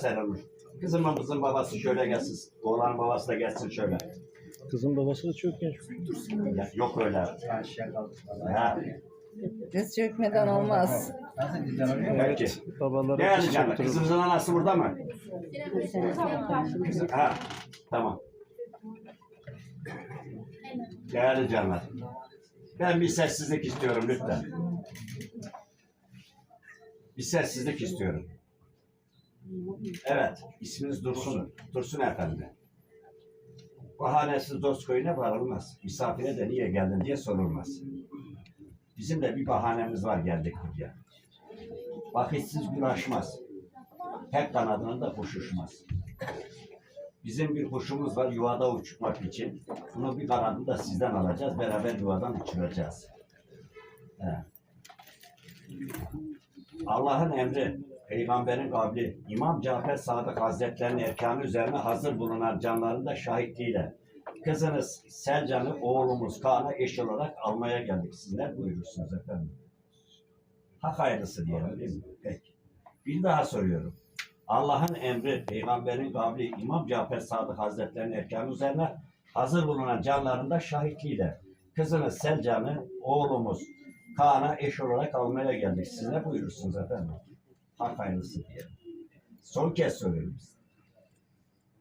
Selam. Kızımın babası şöyle gelsin. Oğlanın babası da gelsin şöyle. Kızın babası da çok genç. Ya, yok öyle. Ya, Diz çökmeden olmaz. peki. Babaları Değerli canlar, oturur. kızımızın anası burada mı? Kızım, ha, tamam. Değerli canlar, ben bir sessizlik istiyorum lütfen. Bir sessizlik istiyorum. Evet, isminiz Dursun. Dursun Efendi. Bahanesiz dost köyüne varılmaz. Misafire de niye geldin diye sorulmaz. Bizim de bir bahanemiz var geldik buraya. Vakitsiz gün aşmaz. Tek kanadının da kuş. Bizim bir kuşumuz var yuvada uçmak için. Bunu bir kanadını da sizden alacağız. Beraber yuvadan uçuracağız. Evet. Allah'ın emri, peygamberin kavli, İmam Cafer Sadık Hazretlerinin erkanı üzerine hazır bulunan canların da şahitliğiyle kızınız Selcan'ı oğlumuz Kaan'a eş olarak almaya geldik. Siz ne buyurursunuz efendim? Hak hayırlısı diyelim değil mi? Peki. Bir daha soruyorum. Allah'ın emri, peygamberin kavli, İmam Cafer Sadık Hazretlerinin erkanı üzerine hazır bulunan canlarında şahitliğiyle kızınız Selcan'ı oğlumuz Kaan'a eş olarak almaya geldik. Siz ne buyurursunuz efendim? Hak hayırlısı diyelim. Son kez soruyorum.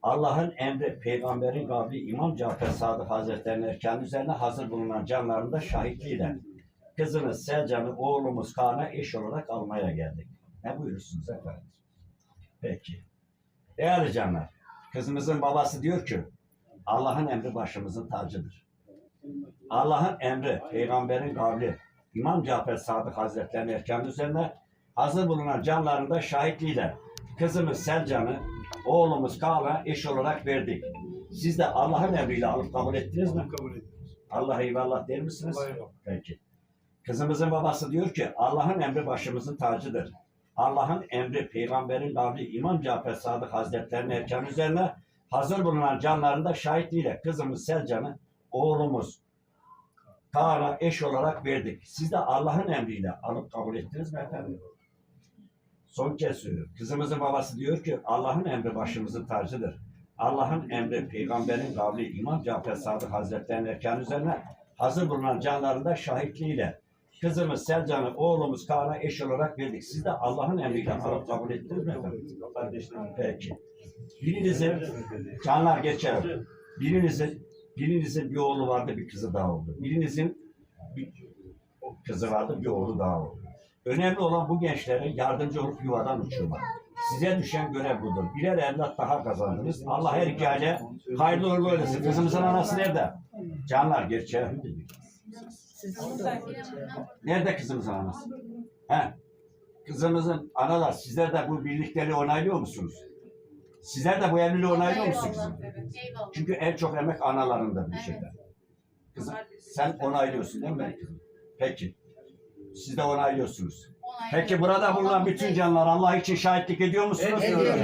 Allah'ın emri, peygamberin kavli, İmam Cafer Sadık Hazretlerinin erkanı üzerine hazır bulunan canlarında şahitliğiyle kızınız Selcan'ı oğlumuz Kaan'a eş olarak almaya geldik. Ne buyurursunuz efendim? Peki. Değerli canlar, kızımızın babası diyor ki Allah'ın emri başımızın tacıdır. Allah'ın emri, peygamberin kavli, İmam Cafer Sadık Hazretlerinin erkanı üzerine hazır bulunan canlarında şahitliğiyle kızımız Selcan'ı oğlumuz Kaan'a eş olarak verdik. Siz de Allah'ın emriyle alıp kabul ettiniz mi? Kabul ediyoruz. Allah eyvallah der misiniz? Emanet. Peki. Kızımızın babası diyor ki Allah'ın emri başımızın tacıdır. Allah'ın emri peygamberin kavli İmam Cafer Sadık Hazretlerinin erkanı üzerine hazır bulunan canlarında şahitliğiyle kızımız Selcan'ı oğlumuz Kaan'a eş olarak verdik. Siz de Allah'ın emriyle alıp kabul ettiniz mi efendim? Son kez söylüyorum. Kızımızın babası diyor ki Allah'ın emri başımızın tacıdır. Allah'ın emri peygamberin kavli İmam Cafer Sadık Hazretlerinin erkanı üzerine hazır bulunan canlarında şahitliğiyle kızımız Selcan'ı oğlumuz Kaan'a eş olarak verdik. Siz de Allah'ın emriyle alıp kabul ettiniz mi efendim? Peki. Birinizin canlar geçer. Birinizin birinizin bir oğlu vardı bir kızı daha oldu. Birinizin bir kızı vardı bir oğlu daha oldu. Önemli olan bu gençlere yardımcı olup yuvadan uçurmak. Size düşen görev budur. Birer evlat daha kazandınız. Allah her iki aile hayırlı uğurlu eylesin. Kızımızın anası nerede? Canlar gerçeği. Nerede kızımızın anası? He. Kızımızın analar sizler de bu birlikleri onaylıyor musunuz? Sizler de bu evliliği onaylıyor musunuz kızım? Eyvallah. Çünkü en çok emek analarında bir şeyler. Kızım sen onaylıyorsun değil mi? Peki. Siz de onaylıyorsunuz. Peki burada bulunan bütün canlar Allah için şahitlik ediyor musunuz? Ediyoruz.